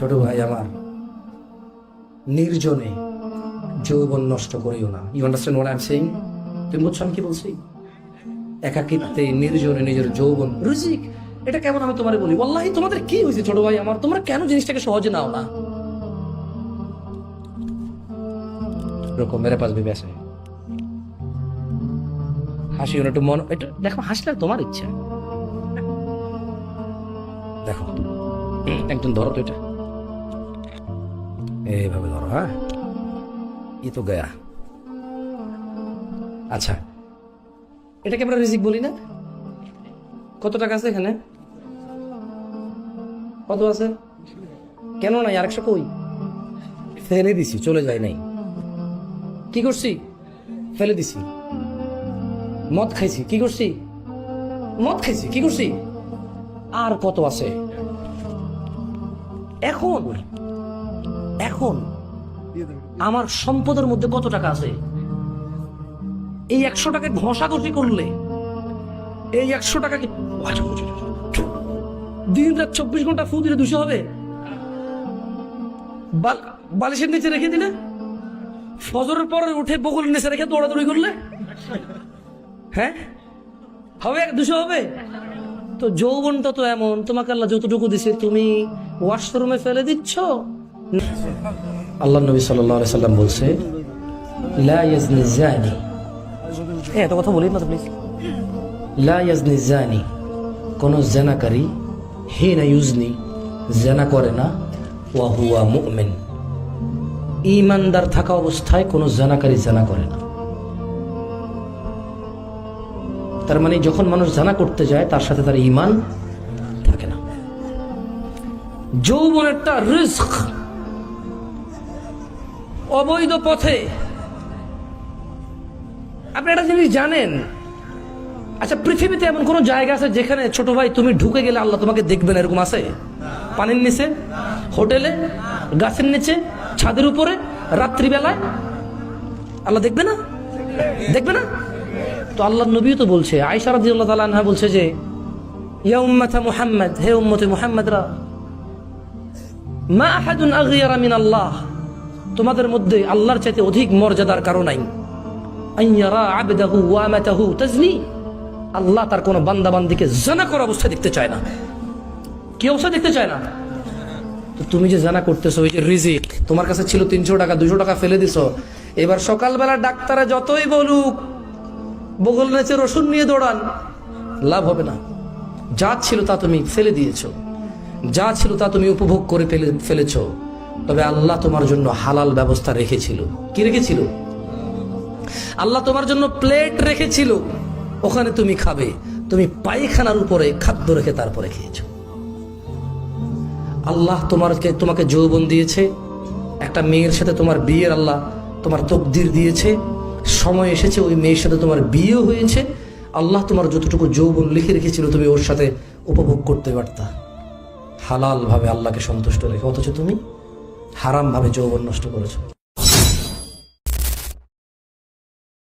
ছোট ভাই আমার। নির্জনে যৌবন নষ্ট করিও না। You understand what I am তুমি বুঝছ আমি কি বলছি? একাকিত্বে নির্জনে নিজের যৌবন রুজিক, এটা কেমন আমি তোমারে বলি? ওয়াল্লাহি, তোমাদের কি হয়েছে ছোট ভাই আমার? তোমরা কেন জিনিসটাকে সহজে নাও না? রকম মেরে পাশ ভেবে আসে হাসি একটু মন এটা দেখো, হাসলে তোমার ইচ্ছা। দেখো। একজন ধরো তো এটা। এইভাবে ধরো হ্যাঁ? ই তো গয়া। আচ্ছা এটাকে আমরা রিজিক বলি না? কত টাকা আছে এখানে? কত আছে? কেন নাই? আরেকশো কই? ফেলে দিছি, চলে যায় নাই। কি করছি? ফেলে দিছি। মদ খাইছি, কি করছি? মদ খাইছি, কি করছি? আর কত আছে? এখন? এখন আমার সম্পদের মধ্যে কত টাকা আছে? এই একশো টাকা ঘষাঘষি করলে, এই একশো টাকাকে দিন রাত চব্বিশ ঘণ্টা ফু দিলে দুশো হবে? বাল- বালিশের নিচে রেখে দিলে? ফজরের পরে উঠে বগল নিচে রেখে দৌড়াদৌড়ি করলে? হ্যাঁ? হবে দুশো হবে? তো যৌবনটা তো এমন, তোমাকে আল্লাহ যতটুকু দিছে তুমি ওয়াশরুমে ফেলে দিচ্ছ আল্লাহ নবী সাল্লাল্লাহু সাল্লাম বলছে লা ইয়াজনি জানি এ এত কথা বলি না প্লিজ লা ইয়াজনি জানি কোন জেনাকারী হে না ইউজনি জেনা করে না ওয়া হুয়া মুমিন। ইমানদার থাকা অবস্থায় কোনো জেনাকারী জেনা করে না। তার মানে যখন মানুষ জানা করতে যায় তার সাথে তার ইমান থাকে না। যৌবন একটা রিস্ক। অবৈধ পথে। আপনি একটা জিনিস জানেন? আচ্ছা পৃথিবীতে এমন কোন জায়গা আছে যেখানে ছোট ভাই তুমি ঢুকে গেলে আল্লাহ তোমাকে দেখবেন এরকম আছে? পানির নিচে, হোটেলে, গাছের নিচে, ছাদের উপরে, রাত্রিবেলায়? আল্লাহ দেখবে না? দেখবে না? তো আল্লাহ নবীও তো বলছে আয়সা আল্লাহ বলছে যে, ইয়া মুহাম্মদ, হে উম্মতে মুহাম্মদরা, মা আহাদুন আল্লাহ তোমাদের মধ্যে আল্লাহর চাইতে অধিক মর্যাদার কারণ নাই। আল্লাহ তার কোনো বান্দা বান্দিকে জানা করা অবস্থা দেখতে চায় না। কি অবস্থা দেখতে চায় না? তুমি যে জানা করতেছো, ওই যে রিজিক, তোমার কাছে ছিল তিনশো টাকা, দুশো টাকা ফেলে দিছো। এবার সকালবেলা ডাক্তারে যতই বলুক, বগল নেচে রসুন নিয়ে দৌড়ান, লাভ হবে না। যা ছিল তা তুমি ফেলে দিয়েছ। যা ছিল তা তুমি উপভোগ করে ফেলে ফেলেছ। তবে আল্লাহ তোমার জন্য হালাল ব্যবস্থা রেখেছিল। কি রেখেছিল? আল্লাহ তোমার জন্য প্লেট রেখেছিল। ওখানে তুমি খাবে। তুমি পায়খানার উপরে খাদ্য রেখে তারপরে খেয়েছো। আল্লাহ তোমারকে, তোমাকে যৌবন দিয়েছে। একটা মেয়ের সাথে তোমার বিয়ের আল্লাহ তোমার তকদির দিয়েছে। সময় এসেছে, ওই মেয়ের সাথে তোমার বিয়ে হয়েছে। আল্লাহ তোমার যতটুকু যৌবন লিখে রেখেছিল, তুমি ওর সাথে উপভোগ করতে পারতা। হালাল ভাবে আল্লাহকে সন্তুষ্ট রেখে, অথচ তুমি হারাম ভাবে যৌবন নষ্ট করেছ।